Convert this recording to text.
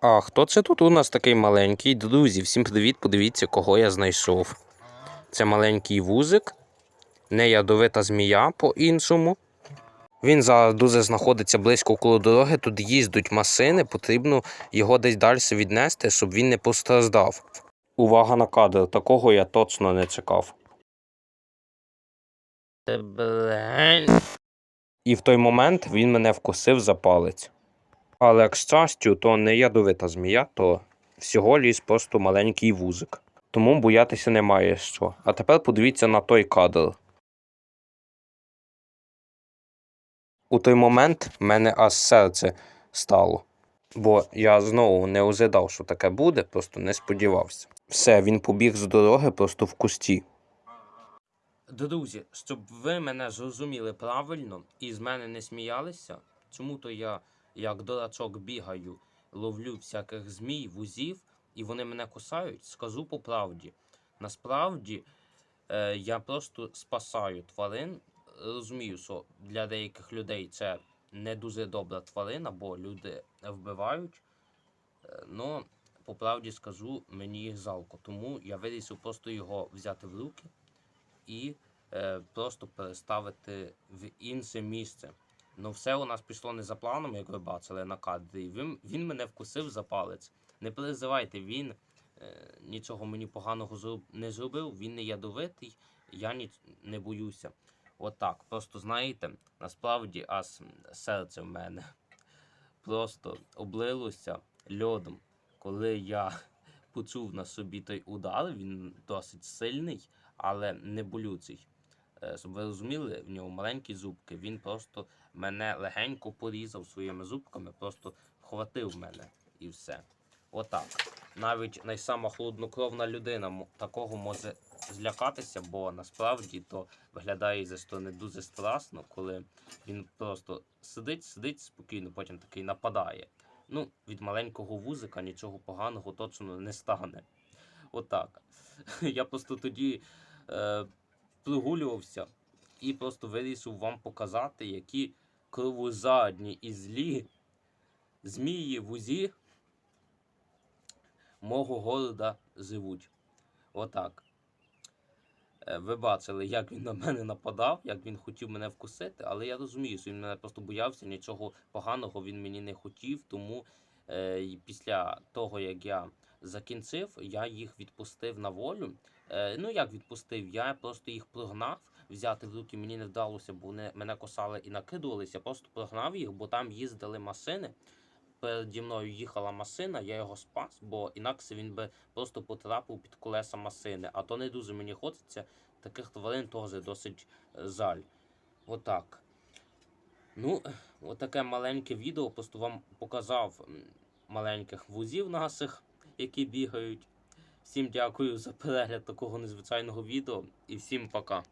А хто це тут у нас такий маленький? Друзі, всім привіт, подивіться, кого я знайшов. Це маленький вузик, не ядовита змія по-іншому. Він зараз дуже знаходиться близько коло дороги, тут їздять машини, потрібно його десь далі віднести, щоб він не постраждав. Увага на кадр, такого я точно не чекав. І в той момент він мене вкусив за палець. Але, к щастю, то не ядовита змія, то всього ліс просто маленький вузик. Тому боятися немає що. А тепер подивіться на той кадр. У той момент мене аж серце стало. Бо я знову не ожидав, що таке буде, просто не сподівався. Все, він побіг з дороги просто в кусті. Друзі, щоб ви мене зрозуміли правильно і з мене не сміялися, чому то я, як дурачок, бігаю, ловлю всяких змій, вузів, і вони мене кусають, скажу по правді. Насправді е, я просто спасаю тварин. Розумію, що для деяких людей це не дуже добра тварина, бо люди вбивають. Ну, по правді скажу, мені їх жалко. Тому я вирішив просто його взяти в руки і е, просто переставити в інше місце. Ну, все у нас пішло не за планом, як ви бачили на кадрі. Він, він мене вкусив за палець. Не переживайте, він е, нічого мені поганого не зробив, він не ядовитий, я ні, не боюся. Отак. Просто знаєте, насправді аж серце в мене просто облилося льодом, коли я почув на собі той удар, він досить сильний, але не болючий. Е, Щоб ви розуміли, в нього маленькі зубки. Він просто мене легенько порізав своїми зубками, просто вхватив мене і все. Отак. Навіть найсама холоднокровна людина такого може злякатися, бо насправді то виглядає зі сторони дуже страшно, коли він просто сидить, сидить спокійно, потім такий нападає. Ну, від маленького вузика нічого поганого точно не стане. Отак. Я просто тоді е, прогулювався і просто вирішив вам показати, які кровозадні і злі змії вузі мого города живуть. Отак. Е, Ви бачили, як він на мене нападав, як він хотів мене вкусити, але я розумію, що він мене просто боявся, нічого поганого він мені не хотів. Тому е, після того, як я закінчив, я їх відпустив на волю. Е, ну як відпустив? Я просто їх прогнав. Взяти в руки мені не вдалося, бо вони мене косали і накидувалися. Просто прогнав їх, бо там їздили машини. Переді мною їхала машина, я його спас, бо інакше він би просто потрапив під колеса машини. А то не дуже мені хочеться. Таких тварин теж досить е, жаль. Отак. Ну, отаке маленьке відео. Просто вам показав маленьких вузів наших, які бігають. Всім дякую за перегляд такого незвичайного відео і всім пока.